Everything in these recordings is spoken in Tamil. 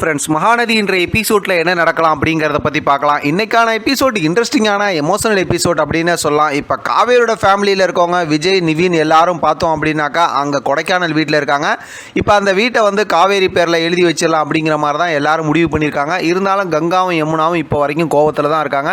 ஃப்ரெண்ட்ஸ் மகாநதி என்ற எபிசோடில் என்ன நடக்கலாம் அப்படிங்கிறத பற்றி பார்க்கலாம். இன்றைக்கான எபிசோட் இன்ட்ரெஸ்டிங்கான எமோஷனல் எபிசோட் அப்படின்னு சொல்லலாம். இப்போ காவேரியோட ஃபேமிலியில் இருக்கவங்க விஜய் நிவின் எல்லாரும் பார்த்தோம் அப்படின்னாக்கா அங்கே கொடைக்கானல் வீட்டில் இருக்காங்க. இப்போ அந்த வீட்டை வந்து காவேரி பேரில் எழுதி வச்சிடலாம் அப்படிங்கிற மாதிரி தான் எல்லாரும் முடிவு பண்ணியிருக்காங்க. இருந்தாலும் கங்காவும் யமுனாவும் இப்போ வரைக்கும் கோவத்தில் தான் இருக்காங்க.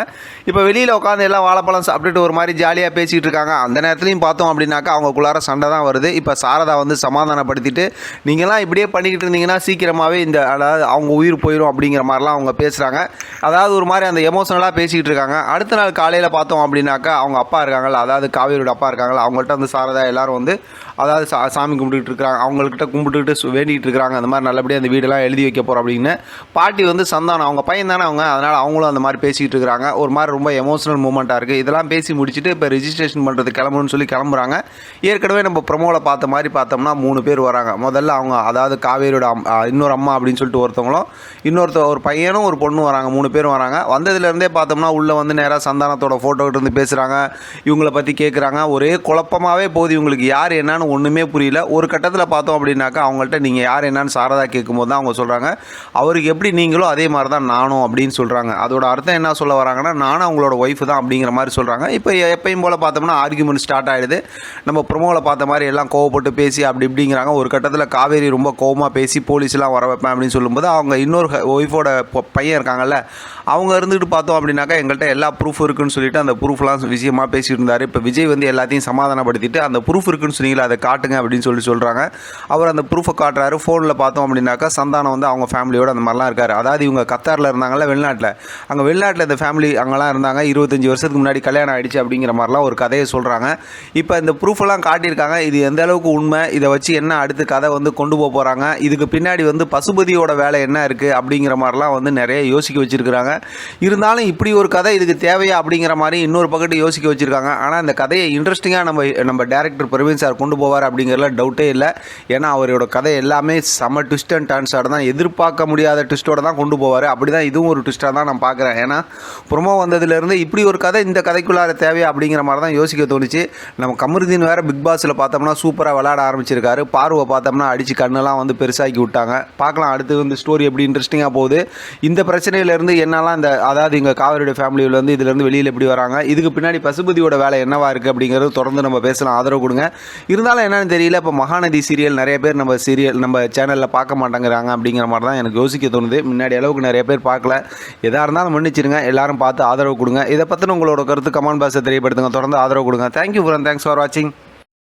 இப்போ வெளியில் உட்காந்து எல்லாம் வாழைப்பழம் சாப்பிட்டுட்டு ஒரு மாதிரி ஜாலியாக பேசிகிட்டு இருக்காங்க. அந்த நேரத்துலையும் பார்த்தோம் அப்படின்னாக்கா அவங்களுக்குள்ளார சண்டை தான் வருது. இப்போ சாரதா வந்து சமாதானப்படுத்திட்டு நீங்களாம் இப்படியே பண்ணிக்கிட்டு இருந்தீங்கன்னா சீக்கிரமாகவே இந்த அதாவது அவங்க உயிர் போயிடும் அப்படிங்கிற மாதிரிலாம் அவங்க பேசுகிறாங்க அதாவது ஒரு மாதிரி அந்த எமோஷனலாக பேசிக்கிட்டு இருக்காங்க. அடுத்த நாள் காலையில் பார்த்தோம் அப்படின்னாக்கா அவங்க அப்பா இருக்காங்களா அதாவது காவேரியோட அப்பா இருக்காங்களா அவங்கள்ட்ட வந்து சாரதா எல்லாரும் வந்து அதாவது சா சாமி கும்பிட்டுட்டு இருக்கிறாங்க. அவங்கள்கிட்ட கும்பிட்டுட்டு சு- வேண்டிகிட்டு இருக்கிறாங்க. அந்த மாதிரி நல்லபடியாக அந்த வீடெல்லாம் எழுதி வைக்க போகிறோம் அப்படின்னு. பாட்டி வந்து சந்தானம் அவங்க பையன் தானே அவங்க அதனால் அவங்களும் அந்த மாதிரி பேசிக்கிட்டு இருக்கிறாங்க. ஒரு மாதிரி ரொம்ப எமோஷனல் மூமெண்ட்டாக இருக்குது இதெல்லாம் பேசி முடிச்சுட்டு இப்போ ரிஜிஸ்ட்ரேஷன் பண்ணுறது கிளம்பணும்னு சொல்லி கிளம்புறாங்க. ஏற்கனவே நம்ம ப்ரமோவில் பார்த்த மாதிரி பார்த்தோம்னா மூணு பேர் வராங்க. முதல்ல அவங்க அதாவது காவேரியோட இன்னொரு அம்மா அப்படின்னு சொல்லிட்டு ஒருத்தவங்களும் இன்னொருத்த ஒரு பையனும் ஒரு பொண்ணும் வராங்க மூணு பேரும் வராங்க. வந்ததுலேருந்தே பார்த்தோம்னா உள்ளே வந்து நேராக சந்தானத்தோட ஃபோட்டோ இருந்து பேசுகிறாங்க இவங்களை பற்றி கேட்குறாங்க ஒரே குழப்பமாகவே போகுது. இவங்களுக்கு யார் என்னன்னு ஒன்றுமே புரியல. ஒரு கட்டத்தில் பார்த்தோம் அப்படின்னாக்கா அவங்கள்ட்ட நீங்கள் யார் என்னன்னு சாரதா கேட்கும்போது தான் அவங்க சொல்கிறாங்க அவருக்கு எப்படி நீங்களோ அதே மாதிரி தான் நானும் அப்படின்னு சொல்கிறாங்க அதோட அர்த்தம் என்ன சொல்ல வராங்கன்னா நானும் அவங்களோட ஒய்ஃப் தான் அப்படிங்கிற மாதிரி சொல்கிறாங்க இப்போ எப்பயும் போல் பார்த்தோம்னா ஆர்குமெண்ட் ஸ்டார்ட் ஆகிடுது நம்ம ப்ரொமோவில் பார்த்த மாதிரி எல்லாம் கோவப்பட்டு பேசி அப்படி இப்படிங்கிறாங்க. ஒரு கட்டத்தில் காவேரி ரொம்ப கோவமாக பேசி போலீஸ்லாம் வர வைப்பேன் அப்படின்னு சொல்லும்போது அவங்க இன்னொரு ஒய்ஃபோட பையன் இருக்காங்கல்ல அவங்க இருந்துட்டு பார்த்தோம் அப்படின்னாக்கா எங்கள்கிட்ட எல்லா ப்ரூஃப் இருக்குன்னு சொல்லிட்டு அந்த ப்ரூஃப்லாம் விஷயமா பேசிட்டு இருந்தார் இப்போ விஜய் வந்து எல்லாத்தையும் சமாதானப்படுத்திட்டு அந்த ப்ரூஃப் இருக்குன்னு சொன்னீங்களா அதை காட்டுங்க அப்படின்னு சொல்லி சொல்கிறாங்க அவர் அந்த ப்ரூஃபை காட்டுறாரு. ஃபோனில் பார்த்தோம் அப்படின்னாக்கா சந்தானம் வந்து அவங்க ஃபேமிலியோடு அந்த மாதிரிலாம் இருக்கார். அதாவது இவங்க கத்தாரில் இருந்தாங்கல்ல வெளிநாட்டில். அங்கே வெளிநாட்டில் இந்த ஃபேமிலி அங்கெல்லாம் இருந்தாங்க. இருபத்தஞ்சி வருஷத்துக்கு முன்னாடி கல்யாணம் ஆகிடுச்சு அப்படிங்கிற மாதிரிலாம் ஒரு கதையை சொல்கிறாங்க இப்போ இந்த ப்ரூஃபெல்லாம் காட்டியிருக்காங்க. இது எந்த அளவுக்கு உண்மை? இதை வச்சு என்ன அடுத்து கதை வந்து கொண்டு போக போகிறாங்க இதுக்கு பின்னாடி வந்து பசுபதியோட வேலை என்ன இருக்குது அப்படிங்கிற மாதிரிலாம் வந்து நிறைய யோசிக்க வச்சுருக்குறாங்க. இருந்தாலும் இப்படி ஒரு கதை இதுக்கு தேவையா அப்படிங்கிற மாதிரி இன்னொரு பக்கத்து யோசிக்க வச்சுருக்காங்க. ஆனால் அந்த கதையை இன்ட்ரெஸ்டிங்காக நம்ம நம்ம டேரக்டர் பிரவீன் சார் கொண்டு போவார் அப்படிங்கிறதுல டவுட்டே இல்லை. ஏன்னா அவரோட கதை எல்லாமே செம ட்விஸ்ட் அண்ட் டான்ஸாக தான் எதிர்பார்க்க முடியாத ட்விஸ்ட்டோட தான் கொண்டு போவார். அப்படி தான் இதுவும் ஒரு ட்விஸ்ட்டாக தான் நான் பார்க்குறேன். ஏன்னா ப்ரொமோ வந்ததுலேருந்து இப்படி ஒரு கதை இந்த கதைக்குள்ளார தேவையா அப்படிங்கிற மாதிரி தான் யோசிக்க தோணுச்சு. நம்ம கமருதீன் வேறு பிக் பாஸில் பார்த்தோம்னா சூப்பராக விளாட ஆரம்பிச்சிருக்காரு. பார்வை பார்த்தோம்னா அடித்து கண்ணெல்லாம் வந்து பெருசாக்கி விட்டாங்க. பார்க்கலாம் அடுத்து வந்து ஸ்டோரி எப்படி இன்ட்ரெஸ்டிங்காக போகுது. இந்த பிரச்சனையிலேருந்து என்னெல்லாம் இந்த அதாவது இங்கே காவிரியோட ஃபேமிலியில் வந்து இதுலேருந்து வெளியில் எப்படி வராங்க இதுக்கு பின்னாடி பசுபதியோட வேலை என்னவா இருக்குது அப்படிங்கிறது தொடர்ந்து நம்ம பேசலாம். ஆதரவு கொடுங்க. இருந்தாலும் என்னென்னு தெரியல இப்போ மகாநதி சீரியல் நிறைய பேர் நம்ம சீரியல் நம்ம சேனலில் பார்க்க மாட்டேங்கிறாங்க அப்படிங்கிற மாதிரி தான் எனக்கு யோசிக்க தோணுது. முன்னாடி அளவுக்கு நிறைய பேர் பார்க்கல. எதாக இருந்தாலும் மன்னிச்சிருங்க. எல்லாரும் பார்த்து ஆதரவு கொடுங்க. இதை பற்றின உங்களோட கருத்து கமெண்ட் பாக்ஸை தெரியப்படுத்துங்க. தொடர்ந்து ஆதரவு கொடுங்க. தேங்க்யூ ஃபுரன் தேங்க்ஸ் ஃபார் வாட்சிங்